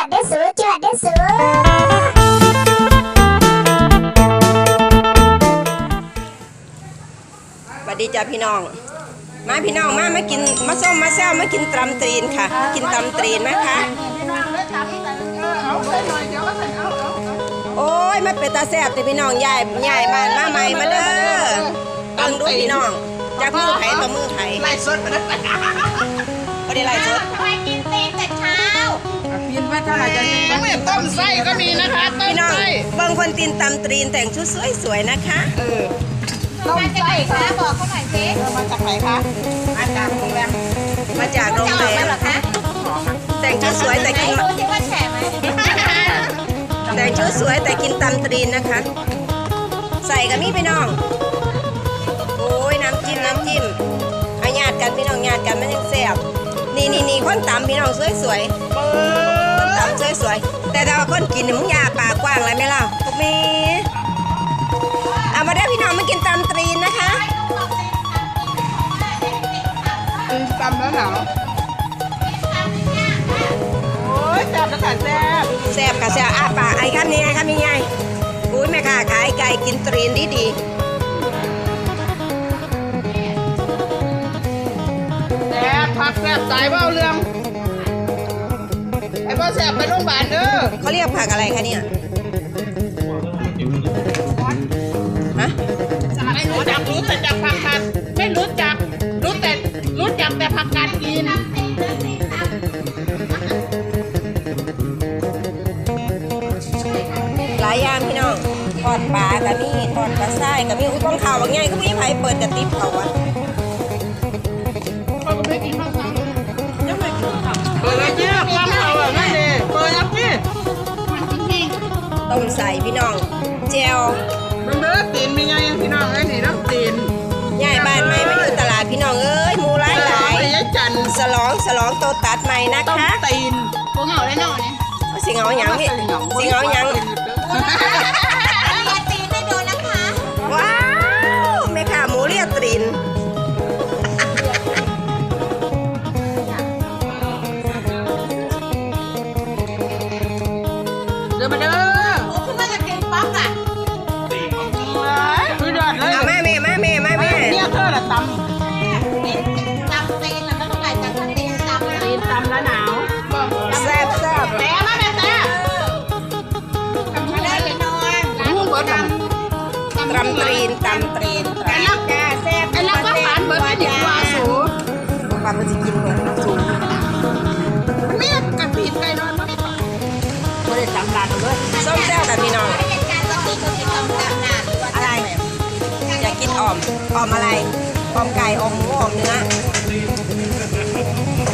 วดเด้อสูจวดเด้อสูสวัสดีจ้าพี่น้อง มาพี่น้องมามากินมาส้มมาแซวมากินตำตรีนค่ะ กินตำตรีนนะคะโอ้ยมาเป็นตาแซ่บแต่พี่น้องยายยายบ้านมาใหม่มาเด้อตังดูพี่น้องจากมือไผ่ต่อมือไผ่ไล่สดมาแล้วก็ได้ไล่สด เช้ากินว่าเท่าไหร่จะกินไม่ต้มไส้ก็มีนะคะต้มพี่น้องไส้เบิ่งคนตีนตำตรีนแต่งชุดสวยๆนะคะ เออต้มไส้คะบอกเขาหน่อยสิมาจากไหนคะมาจากโรงแรมมาจากโรงจะอแรอกมามเหรอคะแต่งชุดสวยแต่ไหนกินดูสิว่าแฉะไหมแต่งชุดสวยแต่กินตำตรีนนะคะ ใส่กับมีพี่น้องโอ้ยน้ำจิ้มน้ำจิ้มเอาญาติกันพี่น้องญาติกันมันยังแซ่บนี่นี่นี่คนตำพี่น้องสวยสวยๆคนตำ สวยสวยๆ แต่ถ้าว่าคนกินนี่มึงอยาปากกว้างอะไรไหมล่ะพวกมีเอามาได้อพี่น้องมากินตำตรีนนะคะกินตำแล้วหนาวโอ้ยแซ่บแล้วค่ะแซ่บแซ่บค่ะแซ่บอ้าปากไอ้คำนี้ไอ้คำนี้ไงอุ้ยแม่ค่ะขายไก่กินตรีนดีดีแซ่บพักแซ่บสายเบ้าเรื่องไอ้บ่ แซ่บไปโรงพยาบาลเด้อๆเขาเรียกผักอะไรคะเนี่ยฮะไม่รู้จักรู้แต่จักผักกัดไม่รู้จักรู้แต่รู้จักแต่ผักกัดกินหลายอย่างพี่น้องทอดปลากับมีทอดปลาไส้กับมีอุ้ยกองข่าวว่าไงก็มีไผเปิดกระติบเขาวะเขาก็ไม่กินข้าวสาร มใส่พี่น้องเจลมันเด้อตีนมีไงพี่น้องไอ้นี่น้ำตีนย้ายบ้านใหม่มาอยู่ตลาดพี่น้องเอ้ยหมูหลายหลายไอ้จันสลองสลองโตตัดใหม่นะต้มคะตีนพวกเหงาได้หน่อยเนี่ยสิงเอาหยังพี่สิงเอาหยัง นตำเตรีนไอ้ลักแกแซ่บไอ้ลักก็ผ่านเบิดไม่ดีกว่าสูปลามันจะกินเหมือนสูงเมียกันผิดไก่นอนมาไม่ได้ตำร้านเลยส้มแซ่บกับพี่น้องอะไรอยากกินอ่อมอ่อมอะไรอ่อมไก่อ่อมหมูอ่อมเนื้อ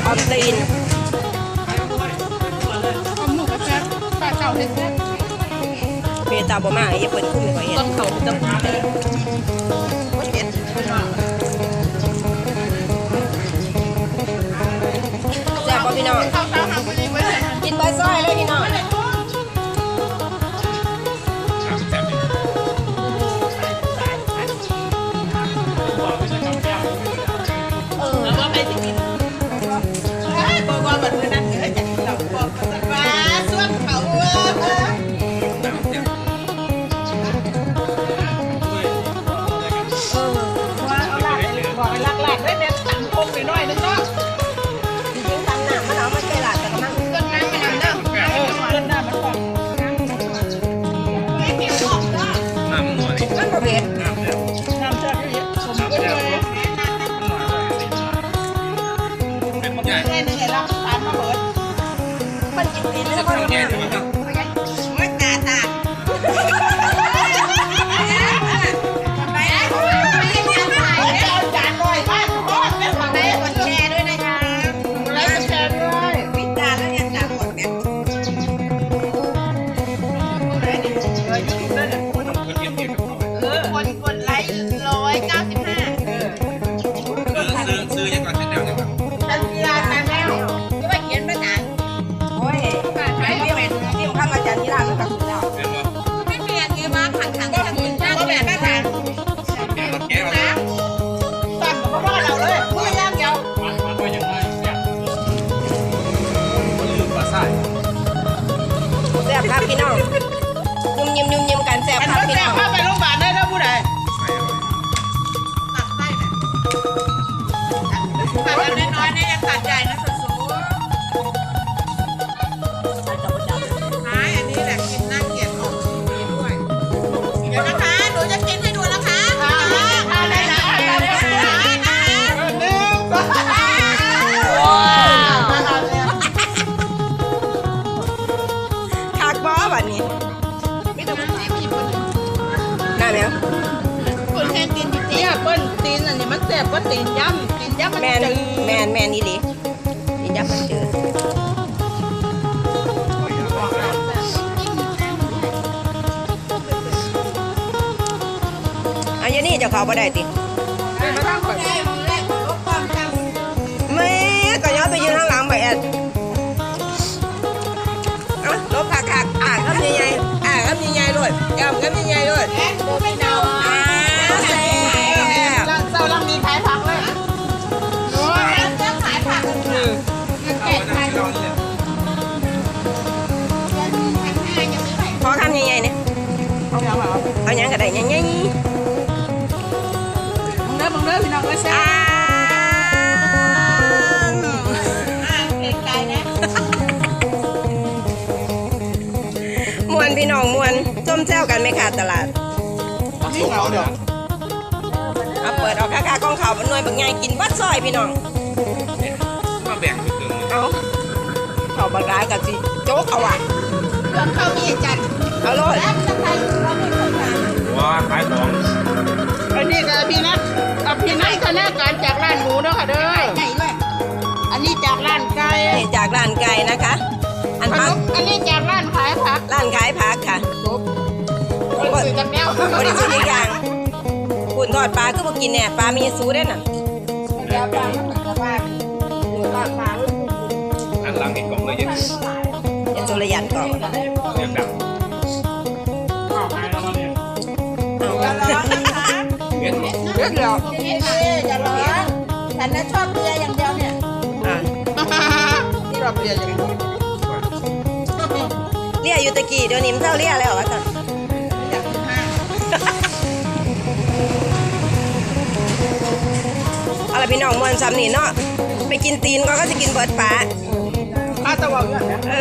อ่อมตีนเอาหมูกระแซ่บปลาเก่าเลยแซ่บ เมตาบ่มาอย่าเปิดคุ้มไม่ค่อยเห็นต้นเขาจังหวะเลย ไปหน่อยนึงเนาะจริงๆตำหนักมันเอามาใส่หลาดแต่ก็มั่งต้นน้ำมันน้ำเด้อเออต้นน้ำมันก่อนไม่เกี่ยวออกก็มันบ่เผ็ดน้ำจะเยอะสมบูรณ์เลยแค่นึงไอ้ลากตามมาเบิดมันกินตีนแล้วคนละ กดไลค์ น่าแล้วคนแทนตีนจริงๆเนี่ยเปิ้ลตีนอันนี้มันแสบก็ตีนย่ำตีนย่ำมันแมนจืดแมนแมนนี่ดินี่ยับมันเจออันนี้นี่เจะเขาบ่ได้ติเป็นมาตั้งก่อนแม่ก็ย้อนไปยืนข้างหลังไปแอดเอาลบผักผักอ่านคำใหญ่ๆอ่านคำใหญ่ๆด้วยแอมคำใหญ่ๆด้วย เอาอย่างไรเอาหยังก็ได้ใหญ่มึงเด้อมึงเด้อพี่น้องเอ้ยๆแซ่อ่าเก่งใจนะมวนพี่น้องมวนจมแซวกันไม่ขาดตลาดนี่เราเดี๋ยวเอาเปิดเอาค่าๆกล้องเขาวหน่วยบางใหญ่กินบัดซอยพี่น้องมาแบ่งครึ่งๆเอาเขาบักร้ายกับสิโจ๊กเอาว่ะเรื่องข้าวมีจันเอาโลดแล้วจะไปเราไม่เคยทานว้าขายของอันนี้ก็พี่นัทอภินัทธนาการจากร้านหมูเนาะค่ะเด้อไหนเลยอันนี้จากร้านไก่นี่จากร้านไก่นะคะ อันขนพักมอันนี้จากร้านขายผักร้านขายผักค่ะคนสื่อจากแนวบริสุทธิ์อีกอย่างคุณทอดปลาก็บ่กินเนี่ยปลามีซูได้น่ะเดี๋ยวปลามันเหมือนกับว่าหรือปลาปลาอันหลังเห็นกล่องเลยเยอะอย่าสุรยันก่อนเรียงดัง เวียนเรื่องเดียวอย่าร้อนฉันน่ะชอบเบียร์อย่างเดียวเนี่ยอะที่เราเลี่ยอย่างนี้เรียอยู่ตะกี้เดี๋ยวนี้มันเท่าเรียแล้ววะตอนจากสิบห้าเอาละพี่น้องมวนซ้ำนี่เนาะไปกินตีนก็ก็จะกินเบิร์ดปลาป้าตะวันอยู่นะ